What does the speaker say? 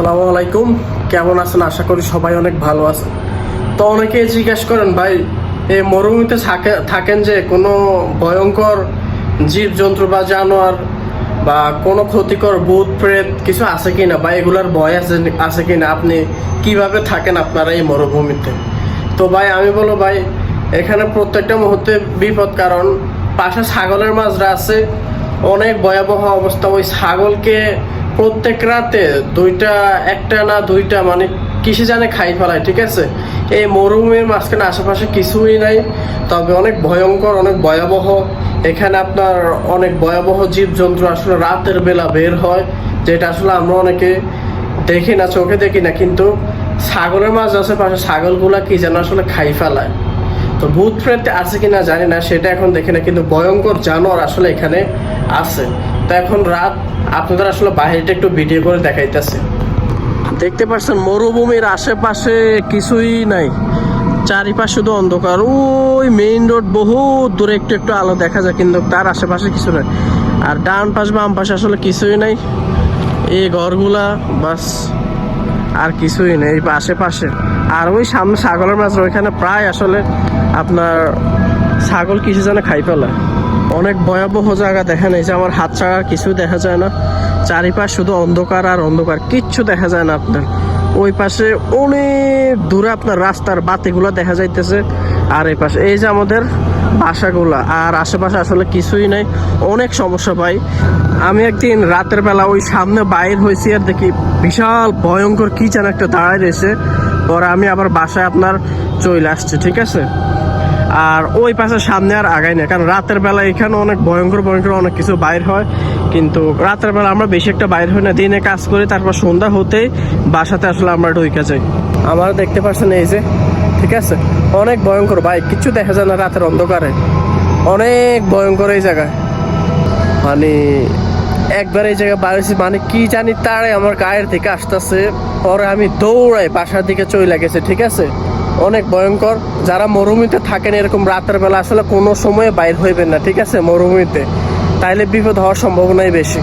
আসসালামু আলাইকুম। কেমন আছেন? আশা করি সবাই অনেক ভালো আছেন। তো অনেকে জিজ্ঞেস করেন, ভাই এই মরুভূমিতে থাকেন যে কোনো ভয়ঙ্কর জীব জন্তু বা জানোয়ার বা কোনো ক্ষতিকর ভূত, প্রেত কিছু আছে কি না বা এগুলার ভয় আছে আছে কি না আপনি কীভাবে থাকেন আপনারা এই মরুভূমিতে? তো ভাই, আমি বলো ভাই, এখানে প্রত্যেকটা মুহূর্তে বিপদ, কারণ পাশে ছাগলের মাঝরা আছে। অনেক ভয়াবহ অবস্থা। ওই ছাগলকে প্রত্যেক রাতে দুইটা, একটা না দুইটা মানে কিসে জানে খাই ফেলায়, ঠিক আছে? এই মরুভূমির মাঝখানে আশেপাশে কিছুই নাই, তবে অনেক ভয়ঙ্কর, অনেক ভয়াবহ। এখানে আপনার অনেক ভয়াবহ জীবজন্তু আসলে রাতের বেলা বের হয়, যেটা আসলে আমরা অনেকে দেখি না, চোখে দেখি না, কিন্তু ছাগলের মাছ আছে পাশে ছাগলগুলা কি যেন আসলে খাই ফেলায়। তো ভূত প্রেত আছে কিনা জানি না, সেটা এখন দেখি না, কিন্তু ভয়ঙ্কর জানোয়ার আসলে এখানে আছে। তো এখন রাত, আপনাদের আসলে বাইরেটা একটু ভিডিও করে দেখাইতেছে। দেখতে পাচ্ছেন, মরুভূমির আশেপাশে কিছুই নাই। চারিপাশে শুধু অন্ধকার। ওই মেইন রোড বহু দূরে, একটু একটু আলো দেখা যায়, কিন্তু তার আশেপাশে কিছু নাই। আর ডান পাশ, বাম পাশে আসলে কিছুই নাই। এই ঘরগুলা, বাস, আর কিছুই নেই এই আশেপাশে। আর ওই সামনে ছাগলের মাছ, ওইখানে প্রায় আসলে আপনার ছাগল কিছু যেন খাই ফেলে। অনেক ভয়াবহ জায়গা দেখেন এই যে আমার হাত ছাড়া কিছু দেখা যায় না। চারিপাশ শুধু অন্ধকার আর অন্ধকার, কিচ্ছু দেখা যায় না আপনার। ওই পাশে অনেক দূরে আপনার রাস্তার বাতিগুলো দেখা যাইতেছে। আর এই পাশে এই যে আমাদের বাসাগুলা, আর আশেপাশে আসলে কিছুই নাই। অনেক সমস্যা পাই আমি একদিন রাতের বেলা ওই সামনে বাইর হয়েছি আর দেখি বিশাল ভয়ঙ্কর কি যেন একটা দাঁড়ায় রয়েছে। পরে আমি আবার বাসায় আপনার চলে আসছি, ঠিক আছে? আর ওই পাশে সামনে আর আগাই না কারণ রাতের বেলা এখানে অনেক ভয়ঙ্কর ভয়ঙ্কর অনেক কিছু বাইর হয়। কিন্তু রাতের বেলা আমরা বেশি একটা বাইর হই না। দিনে কাজ করি, তারপর সন্ধ্যা হতেই বাসাতে আসলে আমরা ঢুকে যাই। আমার দেখতে পাচ্ছেন এই যে, ঠিক আছে? অনেক ভয়ঙ্কর, ভাই কিচ্ছু দেখা যায় না রাতের অন্ধকারে। অনেক ভয়ঙ্কর এই জায়গায়। মানে একবার এই জায়গায় বাড়িছি মানে কি জানি তারে আমার গায়ের থেকে আসতেছে। পরে আমি দৌড়াই বাসার দিকে চলে গেছে, ঠিক আছে? অনেক ভয়ঙ্কর। যারা মরুভূমিতে থাকেন এরকম রাতের বেলা, আসলে কোনো সময়ে বাইর হইবেন না, ঠিক আছে? মরুভূমিতে। তাইলে বিপদ হওয়ার সম্ভাবনাই বেশি।